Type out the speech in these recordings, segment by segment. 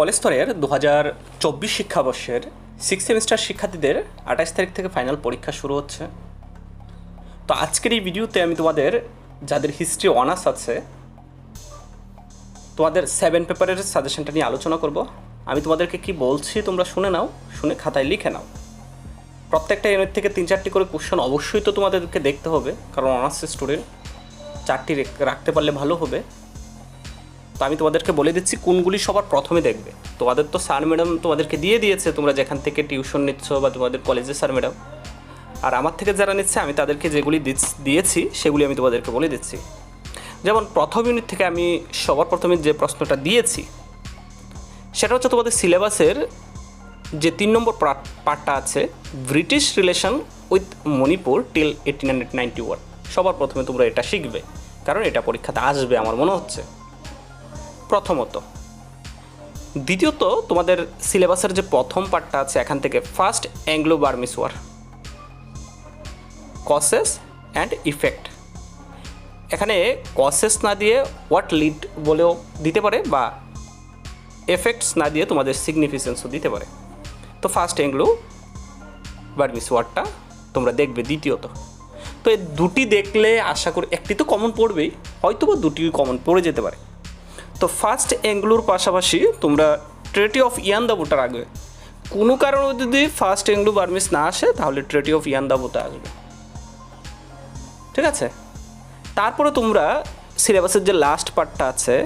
College স্তরের দু হাজার চব্বিশ শিক্ষাবর্ষের সিক্স সেমিস্টার শিক্ষার্থীদের আঠাশ তারিখ থেকে ফাইনাল পরীক্ষা শুরু হচ্ছে। তো আজকের এই ভিডিওতে আমি তোমাদের যাদের হিস্ট্রি অনার্স আছে, তোমাদের সেভেন পেপারের সাজেশনটা নিয়ে আলোচনা করব। আমি তোমাদেরকে কি বলছি তোমরা শুনে নাও, শুনে খাতায় লিখে নাও। প্রত্যেকটা ইউনিট থেকে তিন চারটি করে কোশ্চেন অবশ্যই তো তোমাদেরকে দেখতে হবে, কারণ অনার্স স্টুডেন্ট চারটি রাখতে পারলে ভালো হবে। তো আমি তোমাদেরকে বলে দিচ্ছি কোনগুলি সবার প্রথমে দেখবে। তোমাদের তো স্যার ম্যাডাম তোমাদেরকে দিয়ে দিয়েছে, তোমরা যেখান থেকে টিউশন নিচ্ছ বা তোমাদের কলেজে স্যার ম্যাডাম আর আমার থেকে যারা নিচ্ছে, আমি তাদেরকে যেগুলি দিয়েছি, সেগুলি আমি তোমাদেরকে বলে দিচ্ছি। যেমন প্রথম ইউনিট থেকে আমি সবার প্রথমে যে প্রশ্নটা দিয়েছি, সেটা হচ্ছে তোমাদের সিলেবাসের যে তিন নম্বর পার্ট- পার্টটা আছে British relation with Manipur till eighteen hundred ninety one সবার প্রথমে তোমরা এটা শিখবে, কারণ এটা পরীক্ষাতে আসবে, আমার মনে হচ্ছে। প্রথমত, দ্বিতীয়ত তোমাদের সিলেবাসের যে প্রথম পার্টটা আছে এখান থেকে first Anglo Burmese war causes and effect এখানে কসেস না দিয়ে হোয়াট লিড বলেও দিতে পারে বা এফেক্টস না দিয়ে তোমাদের সিগনিফিকেন্সও দিতে পারে। তো ফার্স্ট অ্যাংলো বার্মিস ওয়ারটা তোমরা দেখবে দ্বিতীয়ত। তো এই দুটি দেখলে আশা করি একটি তো কমন পড়বেই হয়তো বা দুটি কমন পড়ে যেতে পারে। তো ফার্স্ট এঙ্গলুর পাশাপাশি তোমরা ট্রেটি অফ ইয়ান দাবুটা রাখবে কোনো কারণে যদি ফার্স্ট এঙ্গলু বার্মিস না আসে, তাহলে ট্রেটি অফ ইয়ান দাবুটা আসবে। ঠিক আছে? তারপরে তোমরা সিলেবাসের যে লাস্ট পার্টটা আছে,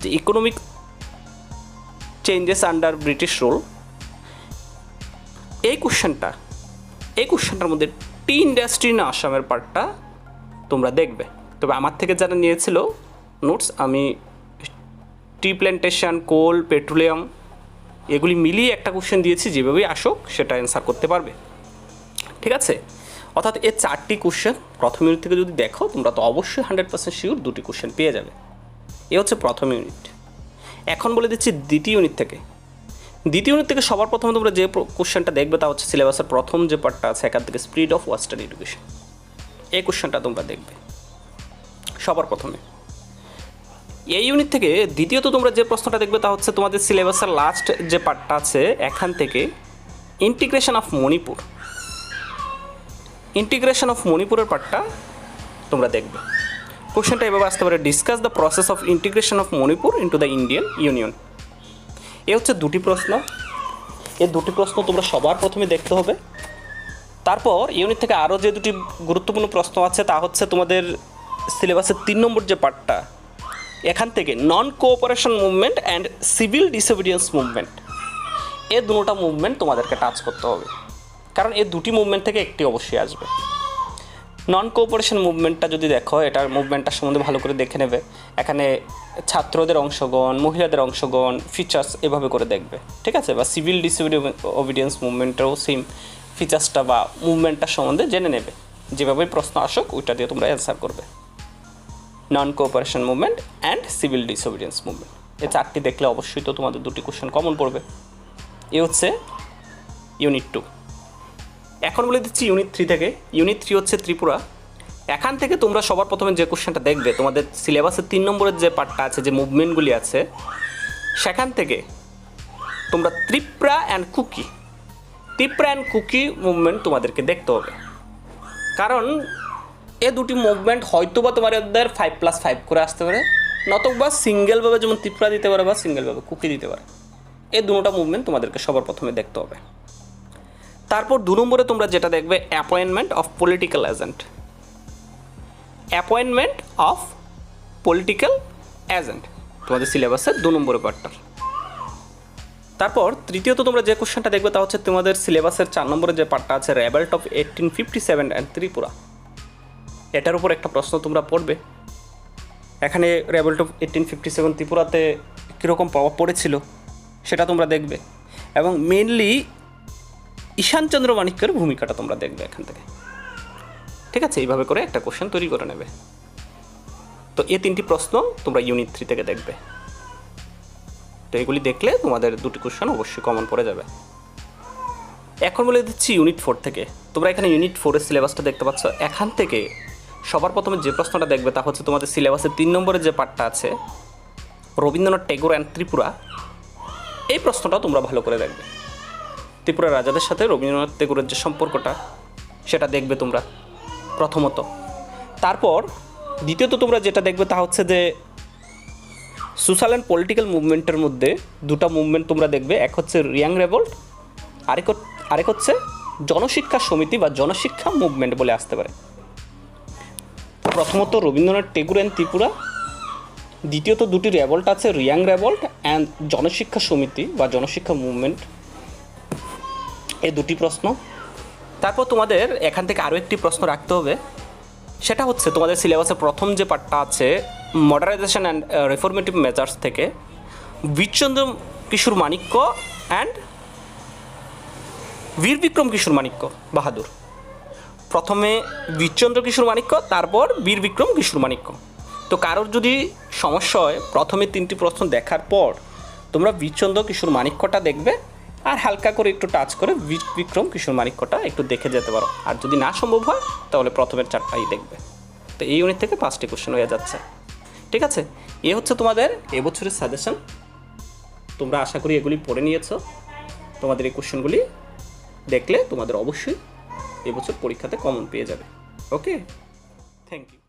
যে economic changes under British rule এই কোশ্চেনটা এই কোশ্চেনটার মধ্যে টি ইন্ডাস্ট্রি না আসামের পার্টটা তোমরা দেখবে। তবে আমার থেকে যারা নিয়েছিল নোটস আমি টি প্ল্যান্টেশন কোল, পেট্রোলিয়াম, এগুলি মিলিয়ে একটা কোশ্চেন দিয়েছি, যেভাবেই আসুক, সেটা অ্যান্সার করতে পারবে। ঠিক আছে? অর্থাৎ এই চারটি কোশ্চেন প্রথম ইউনিট থেকে যদি দেখো, তোমরা তো অবশ্যই হান্ড্রেড পার্সেন্ট শিওর দুটি কোশ্চেন পেয়ে যাবে। এ হচ্ছে প্রথম ইউনিট এখন বলে দিচ্ছি দ্বিতীয় ইউনিট থেকে। দ্বিতীয় ইউনিট থেকে সবার প্রথমে তোমরা যে কোশ্চেনটা দেখবে, তা হচ্ছে সিলেবাসের প্রথম যে পার্টটা আছে এখান থেকে স্পিড অফ ওয়েস্টার্ন এডুকেশন এই কোশ্চেনটা তোমরা দেখবে। সবার প্রথমে। এই ইউনিট থেকে দ্বিতীয়ত তোমরা যে প্রশ্নটা দেখবে তা হচ্ছে তোমাদের সিলেবাসের লাস্ট যে পার্টটা আছে, এখান থেকে integration of Manipur. Integration of মণিপুরের পার্টটা তোমরা দেখবে। কোশ্চেনটা এভাবে আসতে পারে discuss the process of integration of Manipur into the Indian Union এ হচ্ছে দুটি প্রশ্ন। এই দুটি প্রশ্ন তোমরা সবার প্রথমে দেখতে হবে। তারপর ইউনিট থেকে আরও যে দুটি গুরুত্বপূর্ণ প্রশ্ন আছে, তা হচ্ছে তোমাদের সিলেবাসের তিন নম্বর যে পার্টটা এখান থেকে non cooperation movement and civil disobedience movement এ দুটোটা মুভমেন্ট তোমাদেরকে টাচ করতে হবে। কারণ এই দুটি মুভমেন্ট থেকে একটি অবশ্যই আসবে। নন কোঅপারেশন মুভমেন্টটা যদি দেখো, এটার মুভমেন্টটার সম্বন্ধে ভালো করে দেখে নেবে। এখানে ছাত্রদের অংশগ্রহণ, মহিলাদের অংশগ্রহণ ফিচার্স এভাবে করে দেখবে। ঠিক আছে? বা সিভিল ডিসোবিডিয়েন্স মুভমেন্টেরও সেম ফিচার্সটা বা মুভমেন্টটার সম্বন্ধে জেনে নেবে। যেভাবে প্রশ্ন আসুক, ওইটা দিয়ে তোমরা অ্যান্সার করবে। Non cooperation movement and civil disobedience movement এই চারটি দেখলে অবশ্যই তো তোমাদের দুটি কোশ্চেন কমন পড়বে। এ হচ্ছে ইউনিট টু এখন বলে দিচ্ছি ইউনিট থ্রি থেকে। ইউনিট থ্রি হচ্ছে ত্রিপুরা। এখান থেকে তোমরা সবার প্রথমে যে কোশ্চেনটা দেখবে, তোমাদের সিলেবাসের তিন নম্বরের যে পার্টটা আছে, যে মুভমেন্টগুলি আছে, সেখান থেকে তোমরা Tripura and Kuki. Tripura and Kuki movement তোমাদেরকে দেখতে হবে। কারণ এ দুটি মুভমেন্ট হয়তো বা তোমাদের ফাইভ প্লাস ফাইভ করে আসতে পারে। নতবা সিঙ্গেলভাবে যেমন ত্রিপুরা দিতে পারে বা সিঙ্গেলভাবে কুকি দিতে পারে। এই দুটোটা মুভমেন্ট তোমাদেরকে সবার প্রথমে দেখতে হবে। তারপর দু নম্বরে তোমরা যেটা দেখবে appointment of political agent appointment of political agent তোমাদের সিলেবাসের দু নম্বরে পার্টটার তারপর তৃতীয়ত তোমরা যে কোশ্চেনটা দেখবে তা হচ্ছে তোমাদের সিলেবাসের চার নম্বরে যে পার্টটা আছে revolt of eighteen fifty seven and Tripura. এটার উপর একটা প্রশ্ন তোমরা পড়বে। এখানে revolt of eighteen fifty seven ত্রিপুরাতে কীরকম প্রভাব পড়েছিল সেটা তোমরা দেখবে। এবং মেনলি ঈশানচন্দ্র মাণিক্যের ভূমিকাটা তোমরা দেখবে এখান থেকে। ঠিক আছে? এইভাবে করে একটা কোশ্চেন তৈরি করে নেবে। তো এই তিনটি প্রশ্ন তোমরা ইউনিট থ্রি থেকে দেখবে। তো এগুলি দেখলে তোমাদের দুটি কোশ্চেন অবশ্যই কমন পড়ে যাবে। এখন বলে দিচ্ছি ইউনিট ফোর থেকে। তোমরা এখানে ইউনিট ফোরের সিলেবাসটা দেখতে পাচ্ছ। এখান থেকে সবার প্রথমে যে প্রশ্নটা দেখবে তা হচ্ছে তোমাদের সিলেবাসের তিন নম্বরের যে পার্টটা আছে, রবীন্দ্রনাথ টেগোর অ্যান্ড ত্রিপুরা, এই প্রশ্নটা তোমরা ভালো করে দেখবে। ত্রিপুরা রাজাদের সাথে রবীন্দ্রনাথ টেগোরের যে সম্পর্কটা, সেটা দেখবে তোমরা প্রথমত। তারপর দ্বিতীয়ত তোমরা যেটা দেখবে তা হচ্ছে যে সোশ্যাল অ্যান্ড পলিটিক্যাল মুভমেন্টের মধ্যে দুটা মুভমেন্ট তোমরা দেখবে, এক হচ্ছে রিয়াং রেভল্ট, আরেক আরেক হচ্ছে জনশিক্ষা সমিতি বা জনশিক্ষা মুভমেন্ট বলে আসতে পারে। প্রথমত রবীন্দ্রনাথ টেগুর অ্যান্ড ত্রিপুরা। দ্বিতীয়ত দুটি রেভল্ট আছে রিয়াং রেভল্ট অ্যান্ড জনশিক্ষা সমিতি বা জনশিক্ষা মুভমেন্ট এই দুটি প্রশ্ন। তারপর তোমাদের এখান থেকে আরও একটি প্রশ্ন রাখতে হবে। সেটা হচ্ছে, তোমাদের সিলেবাসের প্রথম যে পার্টটা আছে মডারাইজেশন অ্যান্ড রিফরমেটিভ মেজার্স থেকে বীরচন্দ্র কিশোর মাণিক্য অ্যান্ড বীর বিক্রম কিশোর মাণিক্য বাহাদুর। প্রথমে বীরচন্দ্র কিশোর মাণিক্য, তারপর বীর বিক্রম কিশোর মাণিক্য। তো কারোর যদি সমস্যা হয়, প্রথমে তিনটি প্রশ্ন দেখার পর তোমরা বীরচন্দ্র কিশোর মাণিক্যটা দেখবে আর হালকা করে একটু টাচ করে বীর বিক্রম কিশোর মাণিক্যটা একটু দেখে যেতে পারো। আর যদি না সম্ভব হয়, তাহলে প্রথমের চারটাই দেখবে। তো এই ইউনিট থেকে পাঁচটি কোশ্চেন হয়ে যাচ্ছে। ঠিক আছে? এ হচ্ছে তোমাদের এবছরের সাজেশন তোমরা আশা করি এগুলি পড়ে নিয়েছো। তোমাদের এই কোশ্চেনগুলি দেখলে তোমাদের অবশ্যই এবছর পরীক্ষাতে কমন পেয়ে যাবে। Okay thank you